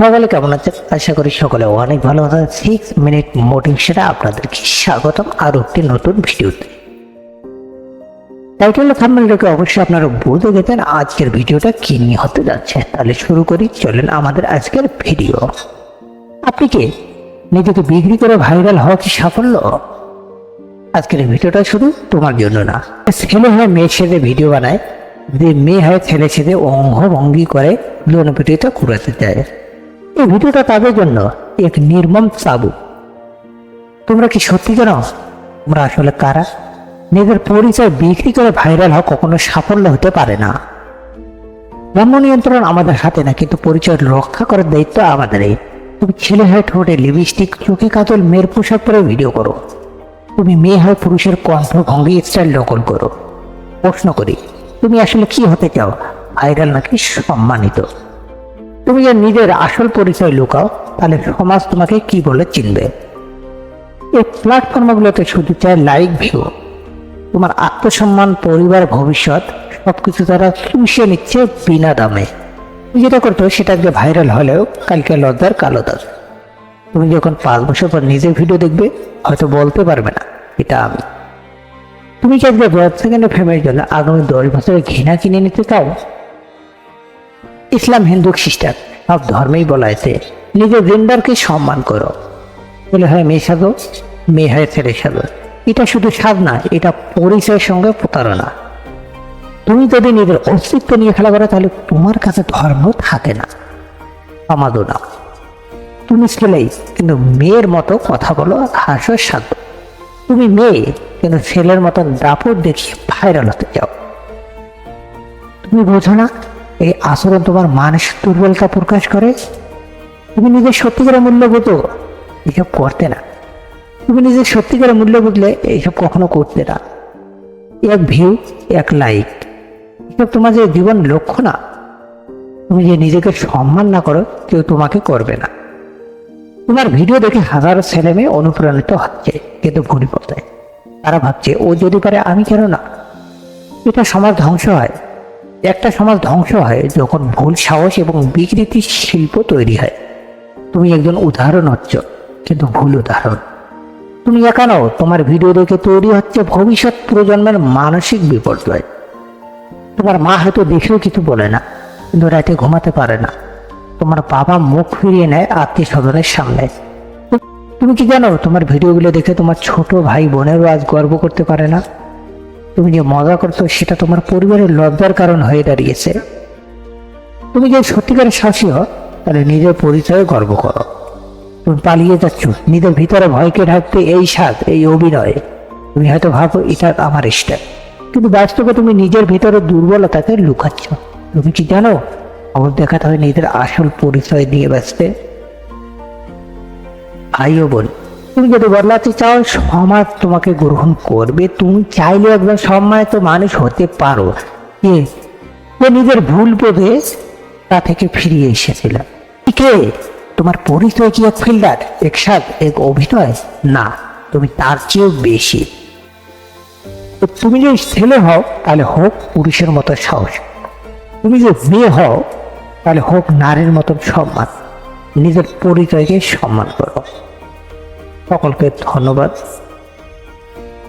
সকলে কেমন আছেন? আশা করি সকলে অনেক ভালো আছেন। সিক্স মিনিট মোটিভেশনে আপনাদেরকে স্বাগতম আরও একটি নতুন ভিডিওতে। টাইটেল থাম্বনেল রেখে অবশ্যই আপনারা বুঝতে গেছেন আজকের ভিডিওটা কি নিয়ে হতে যাচ্ছে। তাহলে শুরু করি, চলেন আমাদের আজকের ভিডিও। আপনি কি? নিজেকে বিক্রি করে ভাইরাল হওয়া কি সাফল্য? আজকের ভিডিওটা শুধু তোমার জন্য না। ছেলে হয় মেয়ের সাথে ভিডিও বানায়, যে মেয়ে হয় ছেলে সাথে অঙ্গ ভঙ্গি করে, লোনপিটিটা ঘুরাতে চায় এই ভিডিওটা তাদের জন্য এক নির্মম চাবু তোমরা কি সত্যি জানো? তোমরা আসলে কারা? নিজের পরিচয় বিক্রি করে ভাইরাল হওয়া কখনো সাফল্য হতে পারে না। ব্রহ্ম নিয়ন্ত্রণ আমাদের হাতে না, কিন্তু পরিচয় রক্ষা করার দায়িত্ব আমাদেরই। তুমি ছেলে হয়ে ঠোঁটে লিপস্টিক চোখে কাতল, মেয়ের পোশাক পরে ভিডিও করো। তুমি মেয়ে হয় পুরুষের কণ্ঠ ভঙ্গি স্টাইল নকল করো। প্রশ্ন করি, তুমি আসলে কি হতে চাও? ভাইরাল নাকি সম্মানিত? তুমি যে নিজের আসল পরিচয় লুকাও, তাহলে সমাজ তোমাকে কি বলে চিনবে? এই প্ল্যাটফর্মগুলোতে শুধু চায় লাইক ভিউ তোমার আত্মসম্মান, পরিবার, ভবিষ্যৎ, সবকিছু তারা চুষে নিচ্ছে বিনা দামে। তুমি যেটা করতো সেটা আজকে ভাইরাল হলেও কালকে লজ্জার কালো দাগ। তুমি যখন পাঁচ বছর পর নিজের ভিডিও দেখবে, হয়তো বলতে পারবে না, এটা আমি। তুমি কি আজকে দশ সেকেন্ডে ফেমের জন্য আগামী দশ বছরে ঘৃণা কিনে নিতে চাও? ইসলাম হিন্দু খ্রিস্টান, সব ধর্মেই বলা আছে নিজের জেন্ডারকে সম্মান করো। ছেলে হয় মেয়ে সাজো মেয়ে হয় ছেলে সাজো এটা শুধু সাজ না, এটা পরিচয়ের সঙ্গে প্রতারণা। তুমি যদি নিজের অস্তিত্ব নিয়ে খেলা করো, তাহলে তোমার কাছে ধর্ম থাকে না সমাদও না। তুমি ছেলেই কিন্তু মেয়ের মতো কথা বলো, হাসো সাধ্য তুমি মেয়ে, কিন্তু ছেলের মতো দাপট দেখিয়ে ভাইরাল হতে চাও। তুমি বোঝো না এই আচরণ তোমার মানসিক দুর্বলতা প্রকাশ করে? তুমি নিজের সত্যিকারের মূল্য বোঝো এসব করতে না। তুমি নিজের সত্যিকারের মূল্য বুঝলে এইসব কখনো করতে না। এক ভিউ এক লাইক এসব তোমার যে জীবন লক্ষ্য না। তুমি যে নিজেকে সম্মান না করো, কেউ তোমাকে করবে না। তোমার ভিডিও দেখে হাজারো ছেলে মেয়ে অনুপ্রাণিত হচ্ছে, কিন্তু ভুল পথে। তারা ভাবছে, ও যদি পারে, আমি কেন না? এটা সমাজ ধ্বংস হয়। একটা সমাজ ধ্বংস হয় যখন ভুল সাহস এবং বিকৃতি শিল্প তৈরি হয়। তুমি একজন উদাহরণ হচ্ছ, কিন্তু ভুল উদাহরণ। তুমি একা নও, তোমার ভিডিও দেখে তৈরি হচ্ছে ভবিষ্যৎ প্রজন্মের মানসিক বিপর্যয়। তোমার মা হয়তো দেখেও কিছু বলে না, কিন্তু রাতে ঘুমাতে পারে না। তোমার বাবা মুখ ফিরিয়ে নেয় আত্মীয় স্বজনের সামনে। তুমি কি জানো, তোমার ভিডিওগুলো দেখে তোমার ছোট ভাই বোনেরও আজ গর্ব করতে পারে না? তুমি যে মজা করতো সেটা তোমার পরিবারের লজ্জার কারণ হয়ে দাঁড়িয়েছে। তুমি যে সত্যিকারের সাহসী হও, তাহলে নিজের পরিচয়ে গর্ব করো। তুমি পালিয়ে যাচ্ছ, নিজের ভিতরে ভয়কে ঢাকতে এই স্বাদ, এই অভিনয়। তুমি হয়তো ভাবো, এটা আমার স্টাইল কিন্তু বাস্তবে তুমি নিজের ভিতরে দুর্বলতাকে লুকাচ্ছ। তুমি কি জানো খবর দেখাতে হয় নিজের আসল পরিচয় দিয়ে ব্যস্তে? ভাইও বোন তুমি যদি বদলাতে চাও, সমাজ তোমাকে গ্রহণ করবে। তুমি চাইলে একজন সম্মানিত মানুষ হতে পারো। কে? যে নিজের ভুল বোধে তা থেকে ফিরিয়ে এসেছিল। কে? তোমার পরিচয় কি এক ফিল্ডার, এক সাদ এক অভিনয়? না, তুমি তার চেয়েও বেশি। তো তুমি যদি ছেলে হও, তাহলে হোক পুরুষের মতো সাহস তুমি যে মেয়ে হও, তাহলে হোক নারীর মতন সম্মান। নিজের পরিচয়কে সম্মান করো। সকলকে ধন্যবাদ।